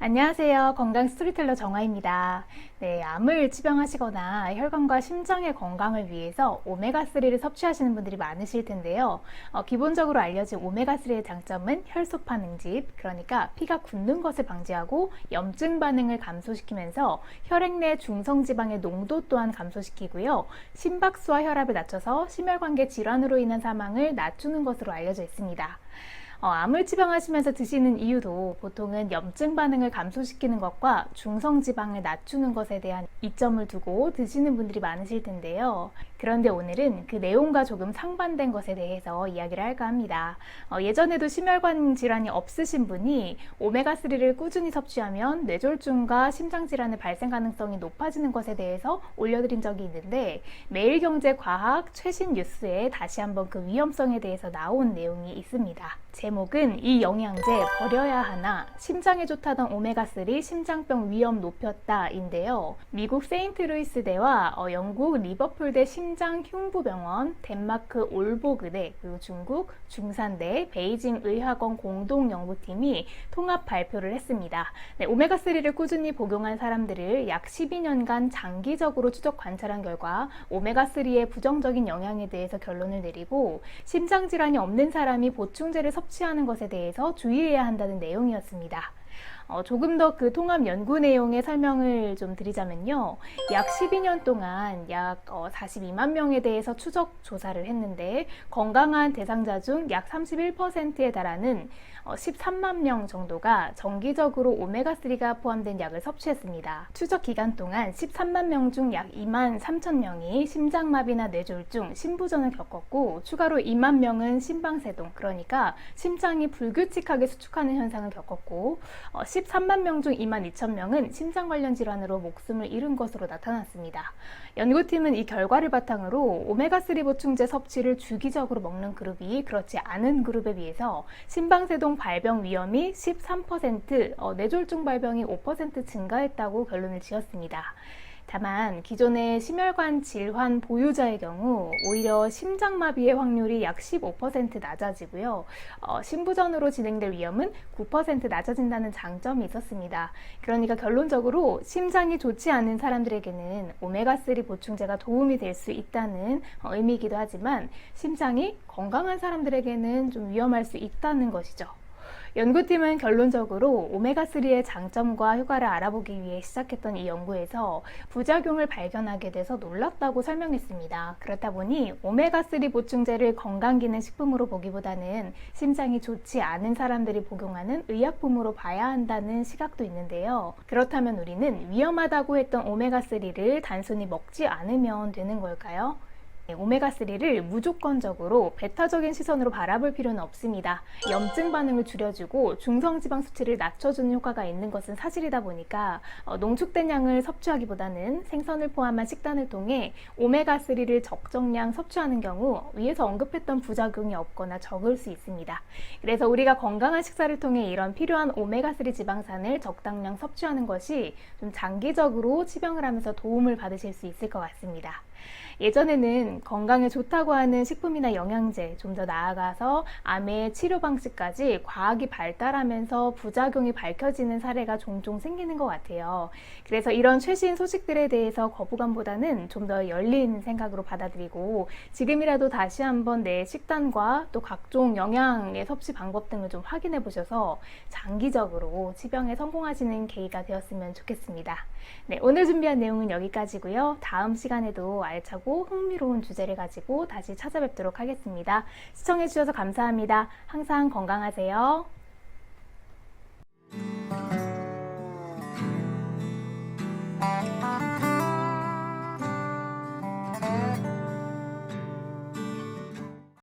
안녕하세요. 건강 스토리텔러 정아입니다. 네, 암을 치병하시거나 혈관과 심장의 건강을 위해서 오메가3를 섭취하시는 분들이 많으실 텐데요. 어, 기본적으로 알려진 오메가3의 장점은 혈소파 능집, 그러니까 피가 굳는 것을 방지하고 염증 반응을 감소시키면서 혈액 내 중성 지방의 농도 또한 감소시키고요. 심박수와 혈압을 낮춰서 심혈관계 질환으로 인한 사망을 낮추는 것으로 알려져 있습니다. 어, 암을 치병하시면서 드시는 이유도 보통은 염증 반응을 감소시키는 것과 중성 지방을 낮추는 것에 대한 이점을 두고 드시는 분들이 많으실 텐데요. 그런데 오늘은 그 내용과 조금 상반된 것에 대해서 이야기를 할까 합니다. 어, 예전에도 심혈관 질환이 없으신 분이 오메가3를 꾸준히 섭취하면 뇌졸중과 심장 질환의 발생 가능성이 높아지는 것에 대해서 올려드린 적이 있는데 매일경제과학 최신 뉴스에 다시 한번 그 위험성에 대해서 나온 내용이 있습니다. 제 목은 이 영양제 버려야 하나 심장에 좋다던 오메가3 심장병 위험 높였다인데요. 미국 세인트루이스대와 어, 영국 리버풀대 심장 흉부병원, 덴마크 올보그대 그리고 중국 중산대 베이징 의학원 공동 연구팀이 통합 발표를 했습니다. 네, 오메가3를 꾸준히 복용한 사람들을 약 12년간 장기적으로 추적 관찰한 결과 오메가3의 부정적인 영향에 대해서 결론을 내리고 심장 질환이 없는 사람이 보충제를 섭취 하는 것에 대해서 주의해야 한다는 내용이었습니다. 어, 조금 더 그 통합 연구 내용의 설명을 좀 드리자면요. 약 12년 동안 약 어, 42만 명에 대해서 추적 조사를 했는데 건강한 대상자 중 약 31%에 달하는 어, 13만 명 정도가 정기적으로 오메가3가 포함된 약을 섭취했습니다. 추적 기간 동안 13만 명 중 약 2만 3천 명이 심장마비나 뇌졸중, 심부전을 겪었고 추가로 2만 명은 심방세동, 그러니까 심장이 불규칙하게 수축하는 현상을 겪었고 어, 13만 명 중 2만 2천 명은 심장 관련 질환으로 목숨을 잃은 것으로 나타났습니다. 연구팀은 이 결과를 바탕으로 오메가3 보충제 섭취를 주기적으로 먹는 그룹이 그렇지 않은 그룹에 비해서 심방세동 발병 위험이 13%, 어, 뇌졸중 발병이 5% 증가했다고 결론을 지었습니다. 다만 기존의 심혈관 질환 보유자의 경우 오히려 심장마비의 확률이 약 15% 낮아지고요. 어, 심부전으로 진행될 위험은 9% 낮아진다는 장점이 있었습니다. 그러니까 결론적으로 심장이 좋지 않은 사람들에게는 오메가3 보충제가 도움이 될 수 있다는 어, 의미이기도 하지만 심장이 건강한 사람들에게는 좀 위험할 수 있다는 것이죠. 연구팀은 결론적으로 오메가3의 장점과 효과를 알아보기 위해 시작했던 이 연구에서 부작용을 발견하게 돼서 놀랐다고 설명했습니다. 그렇다 보니 오메가3 보충제를 건강기능 식품으로 보기보다는 심장이 좋지 않은 사람들이 복용하는 의약품으로 봐야 한다는 시각도 있는데요. 그렇다면 우리는 위험하다고 했던 오메가3를 단순히 먹지 않으면 되는 걸까요? 네, 오메가3를 무조건적으로 배타적인 시선으로 바라볼 필요는 없습니다. 염증 반응을 줄여주고 중성지방 수치를 낮춰주는 효과가 있는 것은 사실이다 보니까 어, 농축된 양을 섭취하기보다는 생선을 포함한 식단을 통해 오메가3를 적정량 섭취하는 경우 위에서 언급했던 부작용이 없거나 적을 수 있습니다. 그래서 우리가 건강한 식사를 통해 이런 필요한 오메가3 지방산을 적당량 섭취하는 것이 좀 장기적으로 치병을 하면서 도움을 받으실 수 있을 것 같습니다. 예전에는 건강에 좋다고 하는 식품이나 영양제, 좀 더 나아가서 암의 치료 방식까지 과학이 발달하면서 부작용이 밝혀지는 사례가 종종 생기는 것 같아요. 그래서 이런 최신 소식들에 대해서 거부감보다는 좀 더 열린 생각으로 받아들이고 지금이라도 다시 한번 내 식단과 또 각종 영양의 섭취 방법 등을 좀 확인해 보셔서 장기적으로 치병에 성공하시는 계기가 되었으면 좋겠습니다. 네, 오늘 준비한 내용은 여기까지고요. 다음 시간에도 알차고 흥미로운 주제를 가지고 다시 찾아뵙도록 하겠습니다. 시청해 주셔서 감사합니다. 항상 건강하세요.